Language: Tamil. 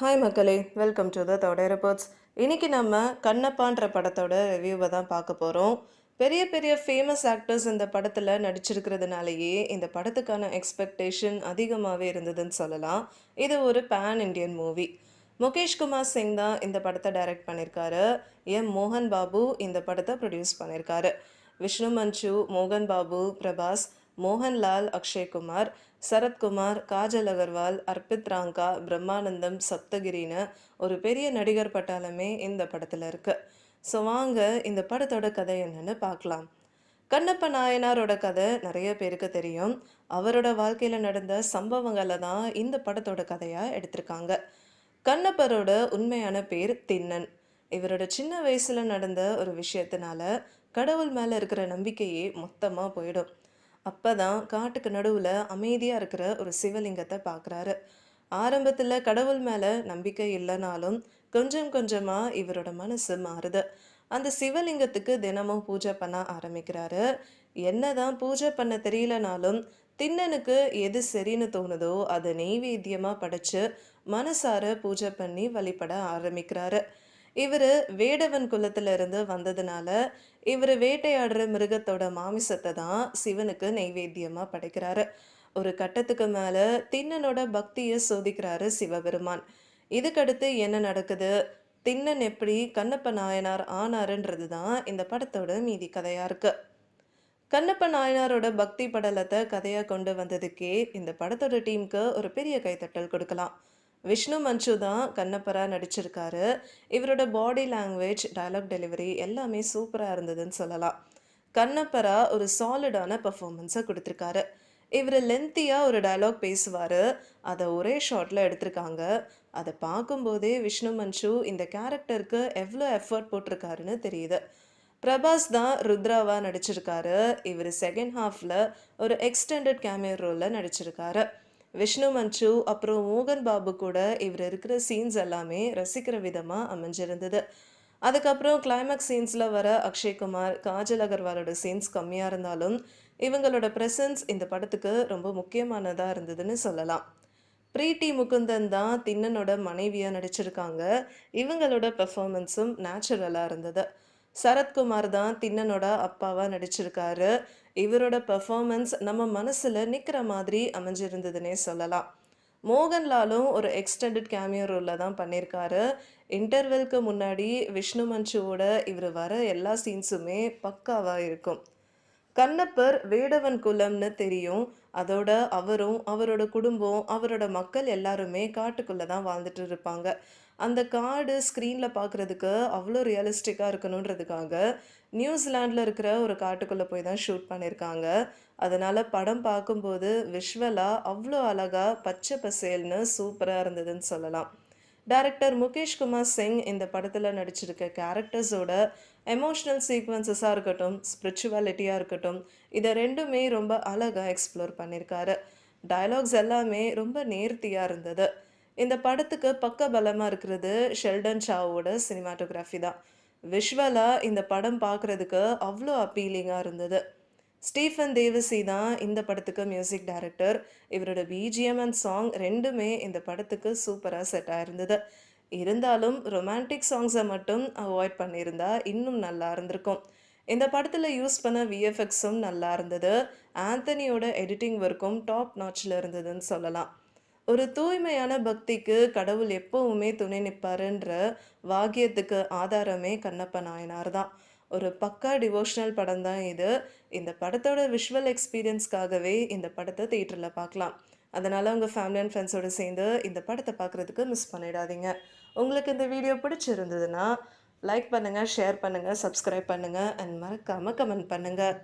ஹாய் மக்களே. வெல்கம் டு த தோட ரிப்போர்ட்ஸ் இன்னைக்கு நம்ம கண்ணப்பான்ற படத்தோட ரிவ்யூவை தான் பார்க்க போகிறோம் பெரிய பெரிய ஃபேமஸ் ஆக்டர்ஸ் இந்த படத்தில் நடிச்சிருக்கிறதுனாலேயே இந்த படத்துக்கான எக்ஸ்பெக்டேஷன் அதிகமாகவே இருந்ததுன்னு சொல்லலாம். இது ஒரு pan Indian movie Mukesh Kumar Singh தான் இந்த படத்தை டைரக்ட் பண்ணியிருக்காரு எம். மோகன் பாபு இந்த படத்தை ப்ரொடியூஸ் பண்ணியிருக்காரு விஷ்ணு மஞ்சு மோகன் பாபு பிரபாஸ் மோகன்லால் அக்ஷய்குமார் சரத்குமார் காஜல் அகர்வால் அர்பித் ராங்கா பிரம்மானந்தம் சப்தகிரின்னு ஒரு பெரிய நடிகர் பட்டாளமே இந்த படத்தில் இருக்கு. ஸோ வாங்க இந்த படத்தோட கதை என்னன்னு பார்க்கலாம் கண்ணப்ப நாயனாரோட கதை நிறைய பேருக்கு தெரியும். அவரோட வாழ்க்கையில் நடந்த சம்பவங்களை தான் இந்த படத்தோட கதையாக எடுத்திருக்காங்க. கண்ணப்பரோட உண்மையான பேர் தின்னன் இவரோட சின்ன வயசில் நடந்த ஒரு விஷயத்தினால கடவுள் மேலே இருக்கிற நம்பிக்கையே மொத்தமாக போயிடும். அப்போ தான் காட்டுக்கு நடுவில் அமைதியாக இருக்கிற ஒரு சிவலிங்கத்தை பார்க்குறாரு ஆரம்பத்தில் கடவுள் மேலே நம்பிக்கை இல்லைனாலும் கொஞ்சம் கொஞ்சமாக இவரோட மனசு மாறுது. அந்த சிவலிங்கத்துக்கு தினமும் பூஜை பண்ண ஆரம்பிக்கிறாரு. என்னதான் பூஜை பண்ண தெரியலனாலும் திண்ணனுக்கு எது சரின்னு தோணுதோ அதை நெய்வேத்தியமாக படைச்சு மனசார பூஜை பண்ணி வழிபட ஆரம்பிக்கிறாரு. இவர் வேடவன் குலத்திலிருந்து வந்ததுனால இவர் வேட்டையாடுற மிருகத்தோட மாமிசத்தை தான் சிவனுக்கு நெய்வேத்தியமாக படைக்கிறாரு. ஒரு கட்டத்துக்கு மேலே தின்னனோட பக்தியை சோதிக்கிறாரு சிவபெருமான். இதுக்கடுத்து என்ன நடக்குது? திண்ணன் எப்படி கண்ணப்ப நாயனார் ஆனாருன்றது தான் இந்த படத்தோட மீதி கதையாக இருக்கு. கண்ணப்ப நாயனாரோட பக்தி படலத்தை கதையாக கொண்டு வந்ததுக்கே இந்த படத்தோட டீமுக்கு ஒரு பெரிய கைத்தட்டல் கொடுக்கலாம். விஷ்ணு மஞ்சு தான் கண்ணப்பரா நடிச்சிருக்காரு. இவரோட பாடி லாங்குவேஜ் டயலாக் டெலிவரி எல்லாமே சூப்பராக இருந்ததுன்னு சொல்லலாம். கண்ணப்பரா ஒரு சாலிடான பர்ஃபார்மன்ஸை கொடுத்துருக்காரு. இவர் லென்த்தியாக ஒரு டயலாக் பேசுவார். அதை ஒரே ஷார்ட்டில் எடுத்திருக்காங்க. அதை பார்க்கும்போதே விஷ்ணு மஞ்சு இந்த கேரக்டருக்கு எவ்வளோ எஃபர்ட் போட்டிருக்காருன்னு தெரியுது. பிரபாஸ் தான் ருத்ராவாக நடிச்சிருக்காரு. இவர் செகண்ட் ஹாஃபில் ஒரு எக்ஸ்டெண்டட் கேமியோ ரோலில் நடிச்சிருக்காரு. விஷ்ணு மஞ்சு அப்புறம் மோகன் பாபு கூட இவர் இருக்கிற சீன்ஸ் எல்லாமே ரசிக்கிற விதமாக அமைஞ்சிருந்தது. அதுக்கப்புறம் கிளைமேக்ஸ் சீன்ஸில் வர அக்ஷய்குமார் காஜல் அகர்வாலோட சீன்ஸ் கம்மியாக இருந்தாலும் இவங்களோட ப்ரெசன்ஸ் இந்த படத்துக்கு ரொம்ப முக்கியமானதாக இருந்ததுன்னு சொல்லலாம். பிரீட்டி முகுந்தன் தான் திண்ணனோட மனைவியாக நடிச்சிருக்காங்க. இவங்களோட பெர்ஃபார்மன்ஸும் நேச்சுரலாக இருந்தது. சரத்குமார் தான் திண்ணனோட அப்பாவாக நடிச்சிருக்காரு. இவரோட பெர்ஃபார்மன்ஸ் நம்ம மனசில் நிற்கிற மாதிரி அமைஞ்சிருந்ததுன்னே சொல்லலாம். மோகன்லாலும் ஒரு எக்ஸ்டெண்டட் கேமியோ ரோலில் தான் பண்ணியிருக்காரு இன்டர்வெல்க்கு முன்னாடி விஷ்ணு மஞ்சுவோட இவர் வர எல்லா சீன்ஸுமே பக்காவாக இருக்கும். கண்ணப்பர் வேடவன் குலம்னு தெரியும். அதோட அவரும் அவரோட குடும்பம் அவரோட மக்கள் எல்லாருமே காட்டுக்குள்ளே தான் வாழ்ந்துட்டு இருப்பாங்க. அந்த காடு ஸ்க்ரீனில் பார்க்குறதுக்கு அவ்வளோ ரியலிஸ்டிக்காக இருக்கணுன்றதுக்காக நியூசிலாண்டில் இருக்கிற ஒரு காட்டுக்குள்ளே போய் தான் ஷூட் பண்ணியிருக்காங்க. அதனால் படம் பார்க்கும்போது விஷுவலாக அவ்வளோ அழகாக பச்சை பசேல்னு சூப்பராக இருந்ததுன்னு சொல்லலாம். டைரக்டர் முகேஷ் குமார் சிங் இந்த படத்தில் நடிச்சிருக்க கேரக்டர்ஸோட எமோஷ்னல் சீக்வன்சஸாக இருக்கட்டும் ஸ்பிரிச்சுவாலிட்டியாக இருக்கட்டும் இதை ரெண்டுமே ரொம்ப அழகாக எக்ஸ்ப்ளோர் பண்ணியிருக்காரு டயலாக்ஸ் எல்லாமே ரொம்ப நேர்த்தியாக இருந்தது. இந்த படத்துக்கு பக்க பலமாக இருக்கிறது ஷெல்டன் ஷாவோட சினிமாட்டோகிராஃபி தான். விஷுவலாக இந்த படம் பார்க்குறதுக்கு அவ்வளோ அப்பீலிங்காக இருந்தது. ஸ்டீஃபன் தேவசி தான் இந்த படத்துக்கு மியூசிக் டைரக்டர் இவரோட பிஜிஎம் அண்ட் சாங் ரெண்டுமே இந்த படத்துக்கு சூப்பராக செட் ஆயிருந்தது. இருந்தாலும் ரொமான்டிக் சாங்ஸை மட்டும் அவாய்ட் பண்ணியிருந்தா இன்னும் நல்லா இருந்திருக்கும். இந்த படத்தில் யூஸ் பண்ண விஎஃப்எக்ஸும் நல்லா இருந்தது. ஆந்தனியோட எடிட்டிங் ஒர்க்கும் டாப் நாச்சில் இருந்ததுன்னு சொல்லலாம். ஒரு தூய்மையான பக்திக்கு கடவுள் எப்பவுமே துணை நிற்பாருன்ற வாக்கியத்துக்கு ஆதாரமே கண்ணப்ப நாயனார் தான். ஒரு பக்கா டிவோஷனல் படம் தான் இது. இந்த படத்தோட விஷுவல் எக்ஸ்பீரியன்ஸ்க்காகவே இந்த படத்தை தேட்டரில் பார்க்கலாம். அதனால் உங்கள் ஃபேமிலி அண்ட் ஃப்ரெண்ட்ஸோடு சேர்ந்து இந்த படத்தை பார்க்குறதுக்கு மிஸ் பண்ணிடாதீங்க. உங்களுக்கு இந்த வீடியோ பிடிச்சிருந்ததுன்னா லைக் பண்ணுங்கள் ஷேர் பண்ணுங்கள் சப்ஸ்கிரைப் பண்ணுங்கள் அண்ட் மறக்காமல் கமெண்ட் பண்ணுங்கள்